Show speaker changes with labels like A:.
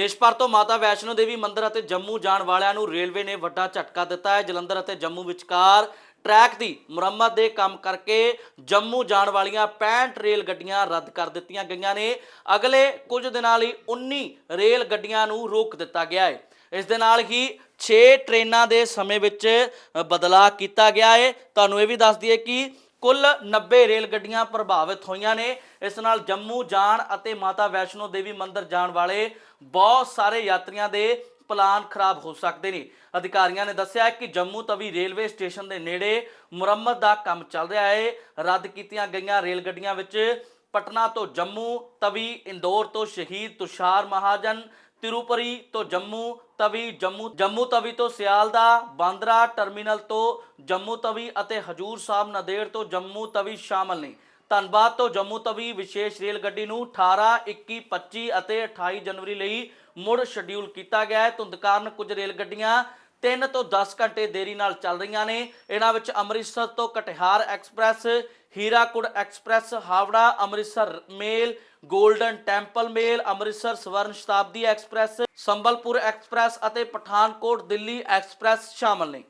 A: ਦੇਸ਼ ਭਰ ਤੋਂ ਮਾਤਾ ਵੈਸ਼ਨੋ ਦੇਵੀ ਮੰਦਿਰ ਅਤੇ ਜੰਮੂ ਜਾਣ ਵਾਲਿਆਂ ਨੂੰ ਰੇਲਵੇ ਨੇ ਵੱਡਾ ਝਟਕਾ ਦਿੱਤਾ ਹੈ। ਜਲੰਧਰ ਅਤੇ ਜੰਮੂ ਵਿਚਕਾਰ ਟਰੈਕ ਦੀ ਮੁਰੰਮਤ ਦੇ ਕੰਮ ਕਰਕੇ ਜੰਮੂ ਜਾਣ ਵਾਲੀਆਂ 65 ਰੇਲ ਗੱਡੀਆਂ ਰੱਦ ਕਰ ਦਿੱਤੀਆਂ ਗਈਆਂ ਨੇ। ਅਗਲੇ ਕੁਝ ਦਿਨਾਂ ਲਈ 19 ਰੇਲ ਗੱਡੀਆਂ ਨੂੰ ਰੋਕ ਦਿੱਤਾ ਗਿਆ ਹੈ। ਇਸ ਦੇ ਨਾਲ ਹੀ 6 ਟ੍ਰੇਨਾਂ ਦੇ ਸਮੇਂ ਵਿੱਚ ਬਦਲਾਅ ਕੀਤਾ ਗਿਆ ਹੈ। ਤੁਹਾਨੂੰ ਇਹ ਵੀ ਦੱਸ ਦਈਏ ਕਿ ਕੁੱਲ 90 ਰੇਲ ਗੱਡੀਆਂ ਪ੍ਰਭਾਵਿਤ ਹੋਈਆਂ ਨੇ। ਇਸ ਨਾਲ ਜੰਮੂ ਜਾਣ ਅਤੇ ਮਾਤਾ ਵੈਸ਼ਨੋ ਦੇਵੀ ਮੰਦਿਰ ਜਾਣ ਵਾਲੇ ਬਹੁਤ ਸਾਰੇ ਯਾਤਰੀਆਂ ਦੇ ਪਲਾਨ ਖਰਾਬ ਹੋ ਸਕਦੇ ਨੇ। ਅਧਿਕਾਰੀਆਂ ਨੇ ਦੱਸਿਆ ਕਿ ਜੰਮੂ ਤਵੀ ਰੇਲਵੇ ਸਟੇਸ਼ਨ ਦੇ ਨੇੜੇ ਮੁਰੰਮਤ ਦਾ ਕੰਮ ਚੱਲ ਰਿਹਾ ਹੈ। ਰੱਦ ਕੀਤੀਆਂ ਗਈਆਂ ਰੇਲ ਗੱਡੀਆਂ ਵਿੱਚ ਪਟਨਾ ਤੋਂ ਜੰਮੂ, ਤਵੀ, ਇੰਦੌਰ ਤੋਂ ਸ਼ਹੀਦ ਤੁਸ਼ਾਰ ਮਹਾਜਨ ਤਿਰੂਪਰੀ ਤੋਂ ਜੰਮੂ ਤਵੀ, ਜੰਮੂ ਜੰਮੂ ਤਵੀ ਤੋਂ ਸਿਆਲਦਾ, ਬਾਂਦਰਾ ਟਰਮੀਨਲ ਤੋਂ ਜੰਮੂ ਤਵੀ ਅਤੇ ਹਜੂਰ ਸਾਹਿਬ ਨਦੇੜ ਤੋਂ ਜੰਮੂ ਤਵੀ ਸ਼ਾਮਲ ਨੇ। ਧੰਨਵਾਦ ਤੋਂ ਜੰਮੂ ਤਵੀ ਵਿਸ਼ੇਸ਼ ਰੇਲ ਗੱਡੀ ਨੂੰ 18 21 25 ਅਤੇ 28 ਜਨਵਰੀ ਲਈ ਮੁੜ ਸ਼ਡਿਊਲ ਕੀਤਾ ਗਿਆ ਹੈ। ਧੁੰਦ ਕਾਰਨ ਕੁਝ ਰੇਲ ਗੱਡੀਆਂ 3 ਤੋਂ 10 ਘੰਟੇ ਦੇਰੀ ਨਾਲ ਚੱਲ ਰਹੀਆਂ ਨੇ। ਇਹਨਾਂ ਵਿੱਚ ਅੰਮ੍ਰਿਤਸਰ ਤੋਂ Katihar Express Hirakud Express, Howrah, Amritsar Mail, Golden Temple Mail, Amritsar Swarna Shatabdi Express, Sambalpur Express ਅਤੇ ਪਠਾਨਕੋਟ ਦਿੱਲੀ ਐਕਸਪ੍ਰੈਸ ਸ਼ਾਮਲ ਨੇ।